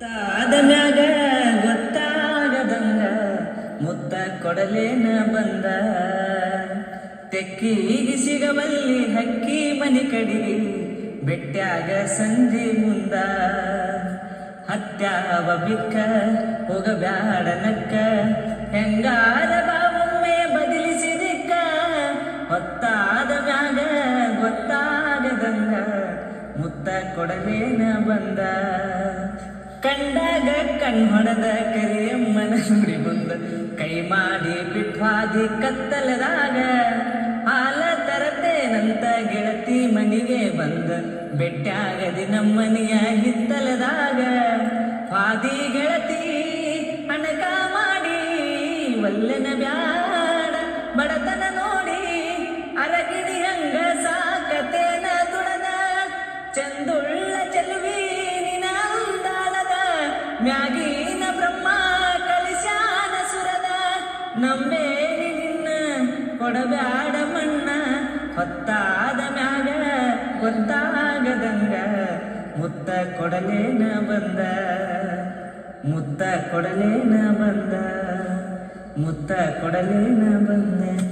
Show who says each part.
Speaker 1: ಗೊತ್ತಾದ ಮ್ಯಾಗ, ಗೊತ್ತಾಗದಂಗ ಮುತ್ತ ಕೊಡಲೇನ ಬಂದ. ತೆಕ್ಕಿಗೆ ಸಿಗಬಲ್ಲಿ ಹಕ್ಕಿ ಮನಿ ಕಡಿಗೆ ಬೆಟ್ಟ್ಯಾಗ ಸಂಜೆ ಮುಂದ. ಹತ್ಯಾವ ಬಿಕ್ಕ, ಹೋಗಬ್ಯಾಡ ನಕ್ಕ, ಹೆಂಗಾದ ಬಾವೊಮ್ಮೆ ಬದಲಿಸಿದಿಕ್ಕ ಹೊತ್ತಾದ ಮ್ಯಾಗ, ಗೊತ್ತಾಗದಂಗ ಮುತ್ತ ಕೊಡಲೇನ ಬಂದ. ಕಂಡಾಗ ಕಣ್ ಹೊಡೆದ ಮನ ಸುಡಿ ಬಂದ. ಕೈ ಮಾಡಿ ಬಿಟ್ವಾದಿ ಕತ್ತಲದಾಗ ಹಾಲ ತರತೇನಂತ ಗೆಳತಿ ಮನಿಗೆ ಬಂದ. ಬೆಟ್ಟಾಗದಿ ನಮ್ಮನಿಯ ಹಿತ್ತಲದಾಗ ಪಾದಿ ಗೆಳತಿ ಅಣಕ ಮಾಡಿ ವಲ್ಲನ ಬ್ಯಾಡ ಬಡತನ ನೋಡಿ ಅರಗಿಡಿ ಹಂಗ ಸಾಕತೇನ ದುಡದ ಚಂದುಳ್ಳ ಚೆಲುವಿ ಮ್ಯಾಗಿನ ಬ್ರಹ್ಮ ಕಲಿಸ್ಯಾನ ಸುರದ ನಂಬೇನಿ ನಿನ್ನ ಕೊಡಬ್ಯಾಡ ಮಣ್ಣ, ಹೊತ್ತಾದ ಮ್ಯಾಗ ಗೊತ್ತಾಗದಂಗ ಮುತ್ತ ಕೊಡಲೇನ ಬಂದ, ಮುತ್ತ ಕೊಡಲೇನ ಬಂದ, ಮುತ್ತ ಕೊಡಲೇನ ಬಂದ.